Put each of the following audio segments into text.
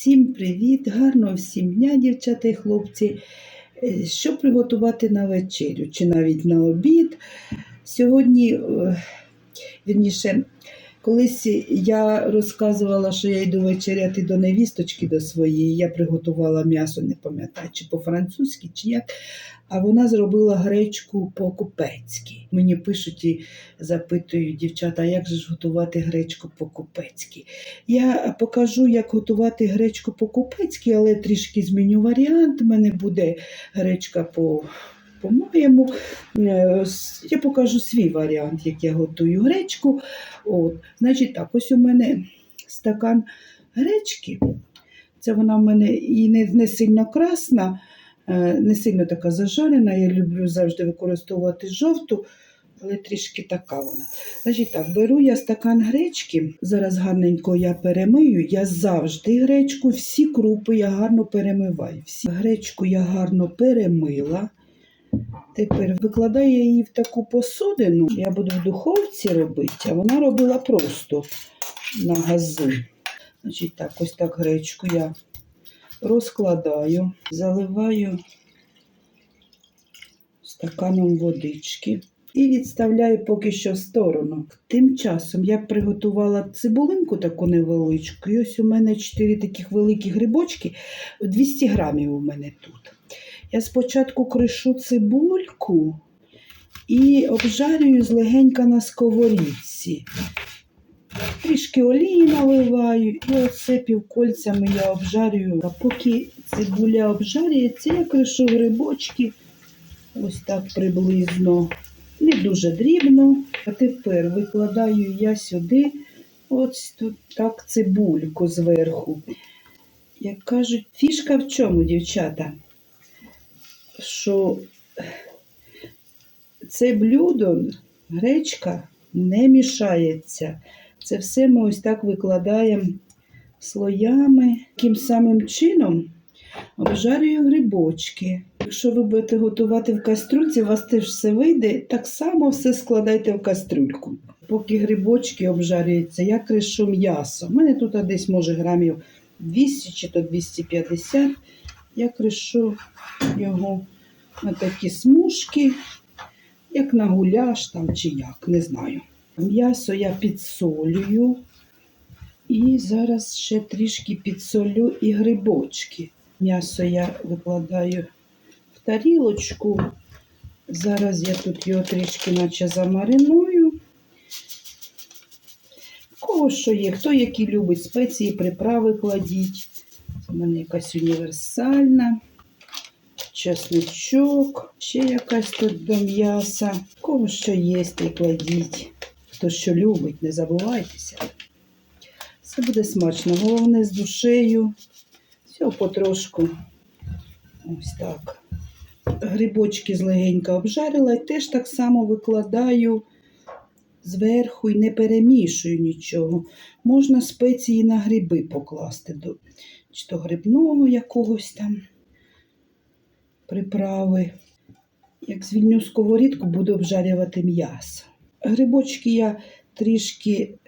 Всім привіт, гарного всім дня, дівчата і хлопці. Е, Що приготувати на вечерю чи навіть на обід? Сьогодні, е, вірніше, колись я розказувала, що я йду вечеряти до невісточки до своєї. Я приготувала м'ясо, не пам'ятаю, чи по-французьки, чи як. А вона зробила гречку по-купецьки. Мені пишуть і запитують дівчата, як же ж готувати гречку по-купецьки? Я покажу, як готувати гречку по-купецьки, але трішки зміню варіант. У мене буде гречка по. По-моєму, Е, я покажу свій варіант, як я готую гречку. От. Значить, так, ось у мене стакан гречки. Це вона в мене і не, не сильно красна, е, не сильно така зажарена. Я люблю завжди використовувати жовту, але трішки така вона. Значить так, беру я стакан гречки. Зараз гарненько я перемию. Я завжди гречку, всі крупи я гарно перемиваю. Всі. Гречку я гарно перемила. Тепер викладаю я її в таку посудину. Я буду в духовці робити, а вона робила просто на газу. Значить, так, ось так гречку я розкладаю, заливаю стаканом водички і відставляю поки що в сторону. Тим часом я приготувала цибулинку таку невеличку. І ось у мене 4 таких великі грибочки, 200 грамів у мене тут. Я спочатку кришу цибульку і обжарюю злегенька на сковорідці. Трішки олії наливаю, і оце півкольцями я обжарюю. А поки цибуля обжарюється, я кришу грибочки ось так приблизно. Не дуже дрібно. А тепер викладаю я сюди ось тут так цибульку зверху. Як кажуть, фішка в чому, дівчата? Що це блюдо, гречка не мішається. Це все ми ось так викладаємо слоями. Таким самим чином обжарюю грибочки. Якщо ви будете готувати в каструльці, у вас теж все вийде, так само все складайте в каструльку. Поки грибочки обжарюються, я кришу м'ясо. У мене тут десь може грамів 200 чи то 250. Я кришу його на такі смужки, як на гуляш там чи як, не знаю. М'ясо я підсолюю. І зараз ще трішки підсолю і грибочки. М'ясо я викладаю в тарілочку. Зараз я тут його трішки наче замариную. Кого що є, хто які любить спеції, приправи кладіть. В мене якась універсальна. Чесничок, ще якась тут до м'яса. Кого що є, то кладіть. Хто що любить, не забувайтеся. Все буде смачно. Головне з душею. Все потрошку. Ось так. Грибочки злегенько обжарила і теж так само викладаю зверху і не перемішую нічого. Можна спеції на гриби покласти, чи то грибного якогось там приправи. Як звільню сковорідку, буду обжарювати м'ясо. Грибочки я трішки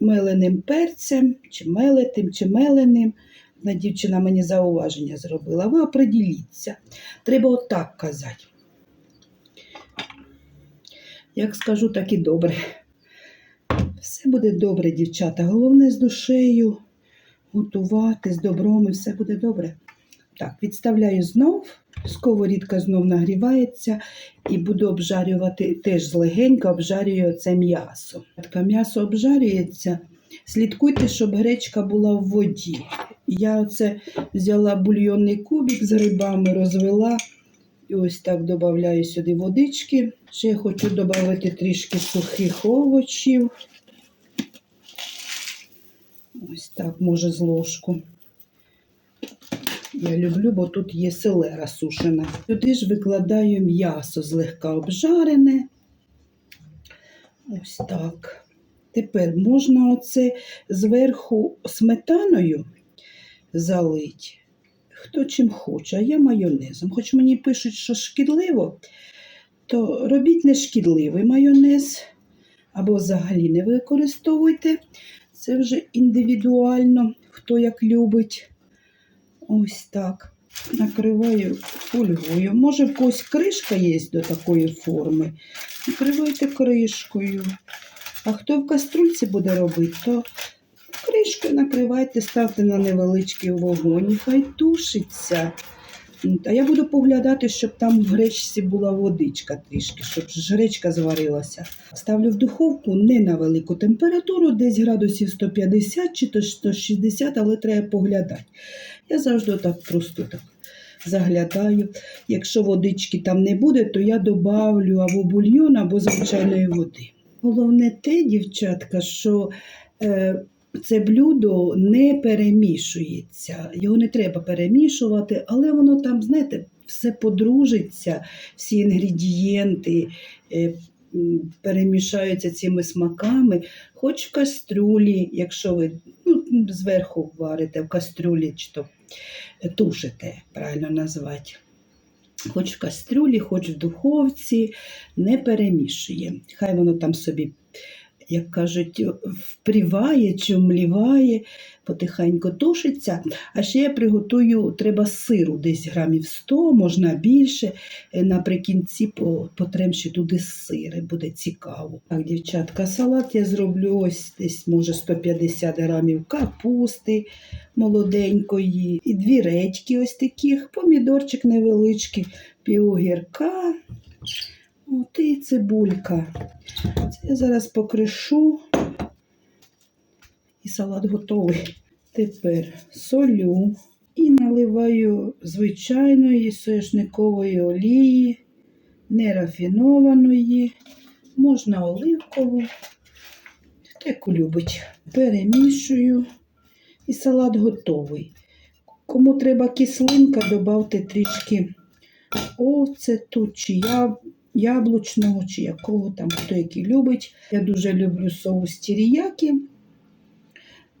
меленим перцем, чи мелетим, чи меленим. Одна дівчина мені зауваження зробила. Ви оприділіться. Треба отак казати. Як скажу, так і добре. Все буде добре, дівчата. Головне з душею готувати, з добром і все буде добре. Так, відставляю знов. Сковорідка знов нагрівається і буду обжарювати теж злегенько обжарюю це м'ясо. Таке м'ясо обжарюється. Слідкуйте, щоб гречка була в воді. Я оце взяла бульйонний кубик з грибами, розвела. І ось так додаю сюди водички. Ще я хочу додати трішки сухих овочів. Ось так, може, з ложку. Я люблю, бо тут є селера сушена. Сюди ж викладаю м'ясо злегка обжарене. Ось так. Тепер можна оце зверху сметаною залити. Хто чим хоче, а я майонезом. Хоч мені пишуть, що шкідливо, то робіть не шкідливий майонез або взагалі не використовуйте. Це вже індивідуально, хто як любить. Ось так. Накриваю фольгою. Може, в когось кришка є до такої форми. Накривайте кришкою. А хто в каструльці буде робити, то кришкою накривайте, ставте на невеличкий вогонь, хай тушиться. А я буду поглядати, щоб там в гречці була водичка трішки, щоб гречка зварилася. Ставлю в духовку не на велику температуру, десь градусів 150 чи то 160, але треба поглядати. Я завжди так просто так заглядаю. Якщо водички там не буде, то я добавлю або бульйон, або звичайної води. Головне те, дівчатка, що е, це блюдо не перемішується. Його не треба перемішувати, але воно там, знаєте, все подружиться, всі інгредієнти е, перемішаються цими смаками, хоч в кастрюлі, якщо ви ну, зверху варите в кастрюлі, чи то е, тушите, правильно назвати. Хоч в кастрюлі, хоч в духовці, не перемішує. Хай воно там собі, як кажуть, впріває чи вмліває, потихеньку тушиться. А ще я приготую, треба сиру, десь грамів 100, можна більше. Е, Наприкінці по- потрем ще туди сири, буде цікаво. Так, дівчатка, салат я зроблю ось десь, може, 150 грамів капусти молоденької, і дві редьки ось таких, помідорчик невеличкий, півогірка, от і цибулька. Це я зараз покришу. І салат готовий. Тепер солю і наливаю звичайної соняшникової олії, нерафінованої, можна оливкову, хто любить. Перемішую і салат готовий. Кому треба кислинка, додавте трішки оцету, чи я, яблучного, чи якого там, хто який любить. Я дуже люблю соус тіріякі.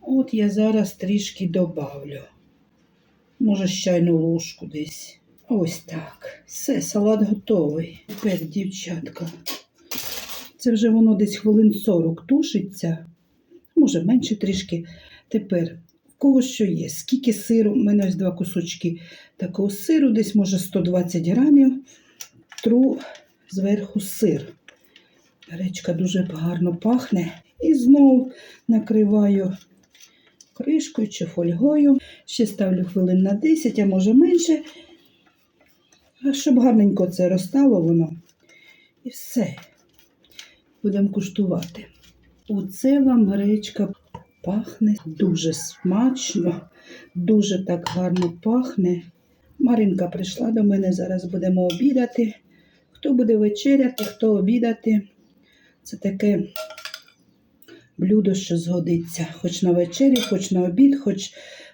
От я зараз трішки добавлю. Може, чайну ложку десь. Ось так. Все, салат готовий. Тепер, дівчатка. Це вже воно десь хвилин 40 тушиться. Може, менше трішки. Тепер, в кого що є? Скільки сиру? У мене ось два кусочки такого сиру, десь може 120 грамів. Тру зверху сир. Гречка дуже гарно пахне. І знову накриваю кришкою чи фольгою. Ще ставлю хвилин на 10, а може менше, щоб гарненько це розстало воно. І все. Будемо куштувати. Оце вам гречка пахне дуже смачно, дуже так гарно пахне. Маринка прийшла до мене, зараз будемо обідати. Хто буде вечеряти, хто обідати. Це таке блюдо, що згодиться. Хоч на вечерю, хоч на обід, хоч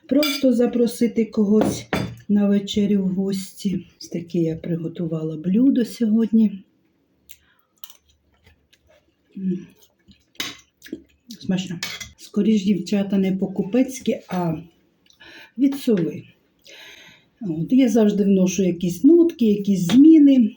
просто запросити когось на вечерю в гості. Ось таке я приготувала блюдо сьогодні. Смачно. Скоріш, дівчата, не по-купецьки, а від сови. От, я завжди вношу якісь нотки, якісь зміни.